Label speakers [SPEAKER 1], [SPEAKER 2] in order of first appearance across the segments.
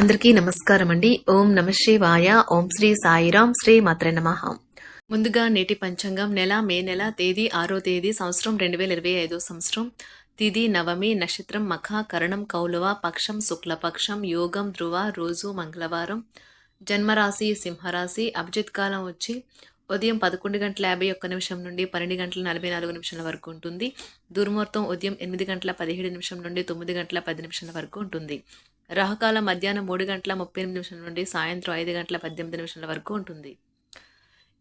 [SPEAKER 1] అందరికీ నమస్కారం అండి ఓం నమ శివాయ. ఓం శ్రీ సాయిరాం శ్రీ మాత్ర నమ. ముందుగా నేటి పంచాంగం నెల మే నెల తేదీ ఆరో తేదీ సంవత్సరం రెండు వేల ఇరవై ఐదో సంవత్సరం. తిది నవమి నక్షత్రం మఖ కరణం కౌలవ పక్షం శుక్లపక్షం యోగం ధ్రువ రోజు మంగళవారం. జన్మరాశి సింహరాశి అభిజిత్ కాలం వచ్చి ఉదయం పదకొండు గంటల యాభై ఒక్క నిమిషం నుండి పన్నెండు గంటల నలభై నాలుగు నిమిషాల వరకు ఉంటుంది. దుర్ముహూర్తం ఉదయం ఎనిమిది గంటల పదిహేడు నిమిషం నుండి తొమ్మిది గంటల పది నిమిషాల వరకు ఉంటుంది. రాహుకాలం మధ్యాహ్నం మూడు గంటల ముప్పై ఎనిమిది నిమిషాల నుండి సాయంత్రం ఐదు గంటల పద్దెనిమిది నిమిషాల వరకు ఉంటుంది.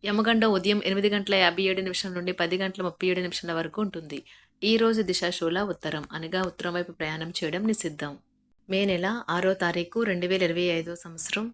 [SPEAKER 1] యమగండ ఉదయం ఎనిమిది గంటల యాభై ఏడు నిమిషం నుండి పది గంటల ముప్పై ఏడు నిమిషాల వరకు ఉంటుంది. ఈ రోజు దిశాశూల ఉత్తరం. అనగా ఉత్తరం వైపు ప్రయాణం చేయడం నిషిద్ధం. మే నెల ఆరో తారీఖు రెండు వేల ఇరవై ఐదో సంవత్సరం.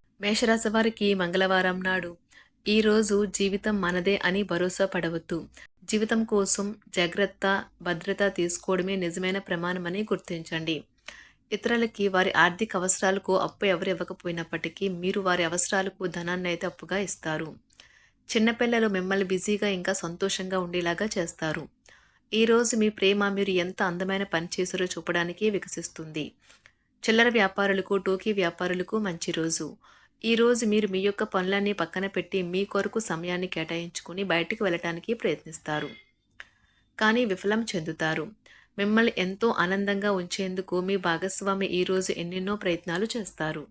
[SPEAKER 1] మేషరాశి వారికి మంగళవారం నాడు. ఈరోజు జీవితం మనదే అని భరోసా పడవద్దు. జీవితం కోసం జాగ్రత్త భద్రత తీసుకోవడమే నిజమైన ప్రమాణమని గుర్తించండి. ఇతరులకి వారి ఆర్థిక అవసరాలకు అప్పు ఎవరు ఇవ్వకపోయినప్పటికీ మీరు వారి అవసరాలకు ధనాన్ని అయితే అప్పుగా ఇస్తారు. చిన్నపిల్లలు మిమ్మల్ని బిజీగా ఇంకా సంతోషంగా ఉండేలాగా చేస్తారు. ఈరోజు మీ ప్రేమ మీరు ఎంత అందమైన పని చేశారో చూపడానికి వికసిస్తుంది. చిల్లర వ్యాపారులకు టోకీ వ్యాపారులకు మంచి రోజు. ఈరోజు మీరు మీ యొక్క పనులన్నీ పక్కన పెట్టి మీ కొరకు సమయాన్ని కేటాయించుకుని బయటికి వెళ్ళటానికి ప్రయత్నిస్తారు. కానీ విఫలం చెందుతారు. మిమ్మల్ని ఎంతో ఆనందంగా ఉంచేందుకు మీ భాగస్వామి ఈరోజు ఎన్నెన్నో ప్రయత్నాలు చేస్తారు.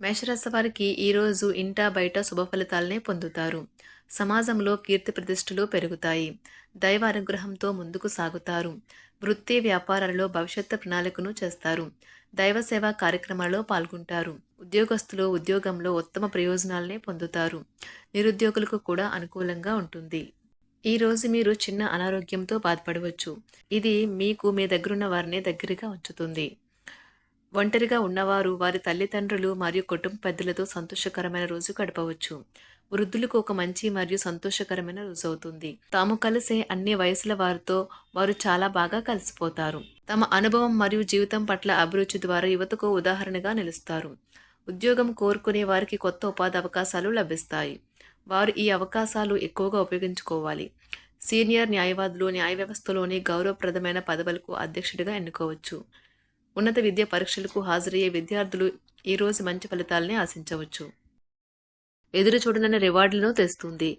[SPEAKER 1] మేషరాశి వారికి ఈరోజు ఇంట బయట శుభ ఫలితాలనే పొందుతారు. సమాజంలో కీర్తి ప్రతిష్టలు పెరుగుతాయి. దైవ అనుగ్రహంతో ముందుకు సాగుతారు. వృత్తి వ్యాపారాలలో భవిష్యత్తు ప్రణాళికను చేస్తారు. దైవ సేవా కార్యక్రమాల్లో పాల్గొంటారు. ఉద్యోగస్తులు ఉద్యోగంలో ఉత్తమ ప్రయోజనాలనే పొందుతారు. నిరుద్యోగులకు కూడా అనుకూలంగా ఉంటుంది. ఈ రోజు మీరు చిన్న అనారోగ్యంతో బాధపడవచ్చు. ఇది మీకు మీ దగ్గరున్న వారిని దగ్గరగా ఉంచుతుంది. ఒంటరిగా ఉన్నవారు వారి తల్లిదండ్రులు మరియు కుటుంబ పెద్దలతో సంతోషకరమైన రోజు గడపవచ్చు. వృద్ధులకు ఒక మంచి మరియు సంతోషకరమైన రోజు అవుతుంది. తాము కలిసే అన్ని వయసుల వారితో వారు చాలా బాగా కలిసిపోతారు. తమ అనుభవం మరియు జీవితం పట్ల అభిరుచి ద్వారా యువతకు ఉదాహరణగా నిలుస్తారు. ఉద్యోగం కోరుకునే వారికి కొత్త ఉపాధి అవకాశాలు లభిస్తాయి. వారు ఈ అవకాశాలు ఎక్కువగా ఉపయోగించుకోవాలి. సీనియర్ న్యాయవాదులు న్యాయ వ్యవస్థలోని గౌరవప్రదమైన పదవులకు అధ్యక్షుడిగా ఎన్నుకోవచ్చు. ఉన్నత విద్య పరీక్షలకు హాజరయ్యే విద్యార్థులు ఈరోజు మంచి ఫలితాలని ఆశించవచ్చు. ఎదురు చూడనని రివార్డులను తెస్తుంది.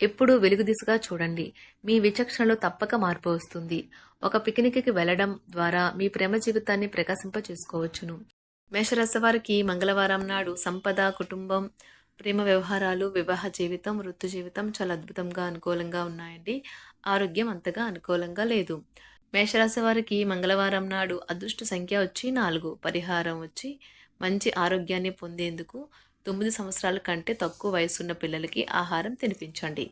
[SPEAKER 1] ఎప్పుడూ వెలుగు దిశగా చూడండి. మీ విచక్షణలో తప్పక మార్పు వస్తుంది. ఒక పిక్నిక్కి వెళ్ళడం ద్వారా మీ ప్రేమ జీవితాన్ని ప్రకాశింప చేసుకోవచ్చును మేషరాశి వారికి మంగళవారం నాడు సంపద కుటుంబం ప్రేమ వ్యవహారాలు వివాహ జీవితం వృత్తి జీవితం చాలా అద్భుతంగా అనుకూలంగా ఉన్నాయండి. ఆరోగ్యం అంతగా అనుకూలంగా లేదు. మేషరాశి వారికి మంగళవారం నాడు అదృష్ట సంఖ్య వచ్చి నాలుగు. పరిహారం వచ్చి మంచి ఆరోగ్యాన్ని పొందేందుకు తొమ్మిది సంవత్సరాల కంటే తక్కువ వయసున్న పిల్లలకి ఆహారం తినిపించండి.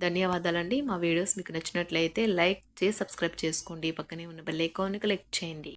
[SPEAKER 1] ధన్యవాదాలండి. మా వీడియోస్ మీకు నచ్చినట్లయితే లైక్ చేసి సబ్స్క్రైబ్ చేసుకోండి. పక్కనే ఉన్న బెల్ ఐకాన్ని క్లిక్ చేయండి.